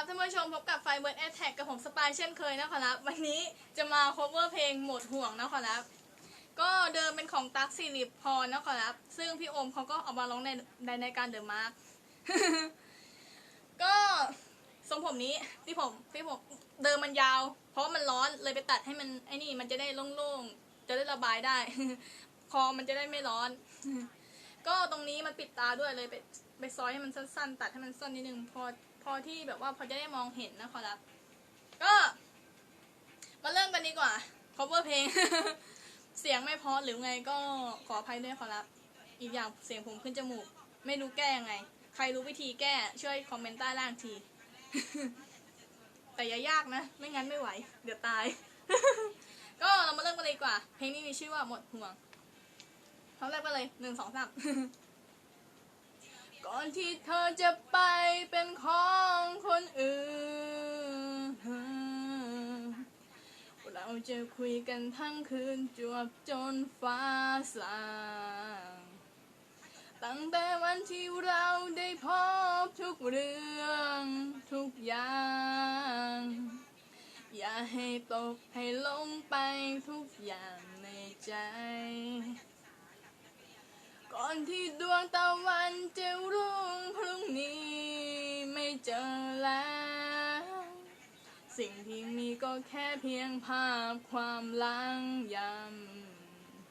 รับท่านผู้ชมพบกับไฟเบิร์ดแอทแทกกับผมสปายเช่นเคยนะครับวันนี้จะมา cover เพลงหมดห่วงนะครับก็เดิมเป็นของตั๊กสิริพรนะครับซึ่งพี่โอมเขาก็เอามาร้องในในในการเดอะมาร์ก็ทรงผมนี้ที่ผมที่ผมเดิมมันยาว เพราะมันร้อนเลยไปตัดให้มันไอ้นี่มันจะได้โล่งๆจะได้ระบายได้ คอมันจะได้ไม่ร้อน ก็ตรงนี้มันปิดตาด้วยเลยไปไปซอยให้มันสั้นๆ ตัดให้มันสั้นนิดนึงพอ พอที่แบบว่าพอจะได้มองเห็นนะครับ ก็ มาเริ่มกันดีกว่า cover เพลง เสียงไม่พอหรือไงก็ขออภัยด้วยขอรับ อีกอย่างเสียงผมขึ้นจมูก ไม่รู้แก้ยังไง ใครรู้วิธีแก้ช่วยคอมเมนต์ใต้ล่างที แต่อย่ายากนะ ไม่งั้นไม่ไหว เดี๋ยวตาย ก็เรามาเริ่มกันเลยดีกว่า เพลงนี้มีชื่อว่าหมดห่วงพร้อมแรกไปเลยหนึ่งสองสาม ก่อนที่เธอจะไปเป็นของคนอื่น เราจะคุยกันทั้งคืนจวบจนฟ้าสางตั้งแต่วันที่เราได้พบทุกเรื่องทุกอย่าง อย่าให้ตกให้ลงไปทุกอย่างในใจ ก่อนที่ดวงตะวัน สิ่งที่มีก็แค่เพียงภาพความลังย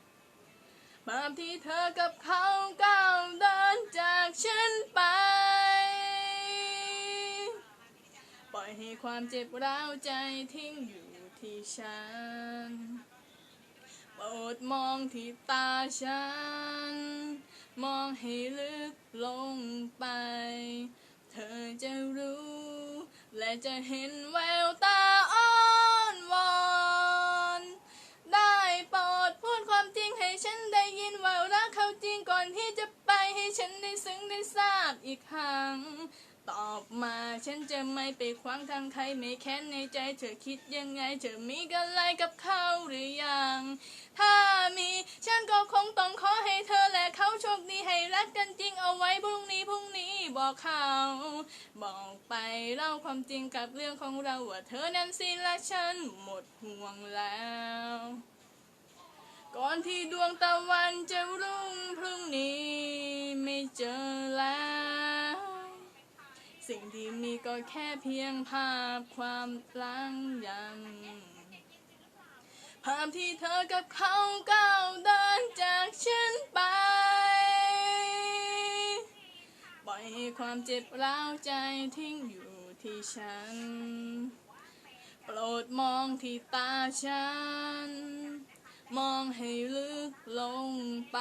ำภาพที่เธอกับเขาก้าวเดินจากฉันไป ปล่อยให้ความเจ็บร้าวใจทิ้งอยู่ที่ฉันโปรดมองที่ตาฉัน มองให้ลึกลงไป เธอจะรู้ และจะเห็นแววตาอ้อนวอน ได้โปรดพูดความจริงให้ฉันได้ยินว่ารักเขาจริงก่อนที่จะไปให้ฉันได้ซึ้งได้ทราบอีกครั้ง ตอบมาฉันจะไม่ไปขวางทางใครไม่แค้นในใจ เธอคิดยังไง เธอมีกันอะไรกับเขาหรือยัง ถ้ามีฉันก็คงต้องขอให้เธอและเขาโชคดีให้รักกันจริงเอาไว้พรุ่งนี้พรุ่งนี้ บอกเขา บอกไปเล่าความจริงกับเรื่องของเราว่าเธอนั้นสิและฉันหมดห่วงแล้ว ก่อนที่ดวงตะวันจะรุ่งพรุ่งนี้ไม่เจอแล้ว สิ่งที่มีก็แค่เพียงภาพความลังยังภาพที่เธอกับเขาก้าวเดินจา ความเจ็บร้าวใจทิ้งอยู่ที่ฉัน โปรดมองที่ตาฉัน มองให้ลึกลงไป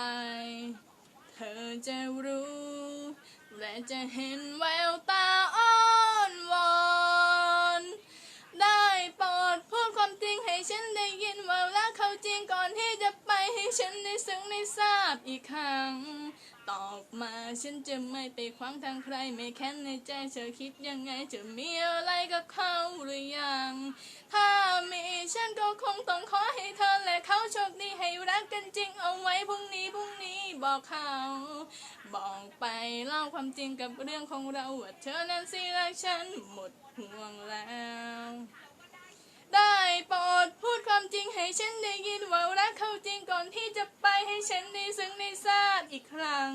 เธอจะรู้ และจะเห็นแววตาอ้อนวอนได้โปรดพูดความจริงให้ฉันได้ยินว่ารักเขาจริงก่อนที่จะไปให้ฉันได้ซึ้งได้ทราบอีกครั้ง ตอบมา ฉันจะไม่ไปขวางทางใคร ไม่แค้นในใจเธอคิดยังไงเธอมีอะไรกับเขาหรือยัง ถ้ามีฉันก็คงต้องขอให้เธอและเขาโชคดีให้รักกันจริงเอาไว้พรุ่งนี้พรุ่งนี้บอกเขา บอกไปเล่าความจริงกับเรื่องของเราว่าเธอนั้นสิรักฉันหมดห่วงแล้ว ได้โปรดพูดความจริงให้ฉันได้ยินว่ารักเขาจริงก่อนที่จะไปให้ฉันได้ซึ้งได้ทราบอีกครั้ง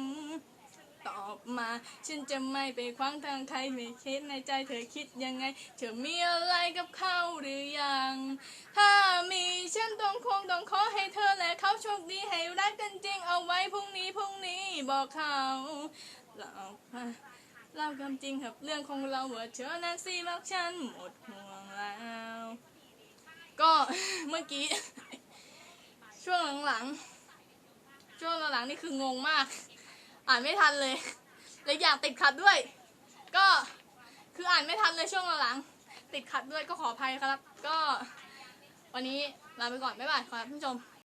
ตอบมา ฉันจะไม่ไปขวางทางใครไม่คิดในใจเธอคิดยังไง เธอมีอะไรกับเขาหรือยัง ถ้ามีฉันต้องคงต้องขอให้เธอและเขาโชคดีให้รักกันจริงเอาไว้พรุ่งนี้พรุ่งนี้บอกเขาเราเล่าความจริงกับเรื่องของเราว่าเธอนั้นสิรักฉันหมดห่วงแล้ว ก็เมื่อกี้ ช่วงหลังๆช่วงหลังๆนี่คืองงมาก อ่านไม่ทันเลยและอยากติดขัดด้วย ก็คืออ่านไม่ทันเลยช่วงหลังๆติดขัดด้วยก็ขออภัยครับ ก็ วันนี้ลาไปก่อนบ๊ายบายครับท่านผู้ชม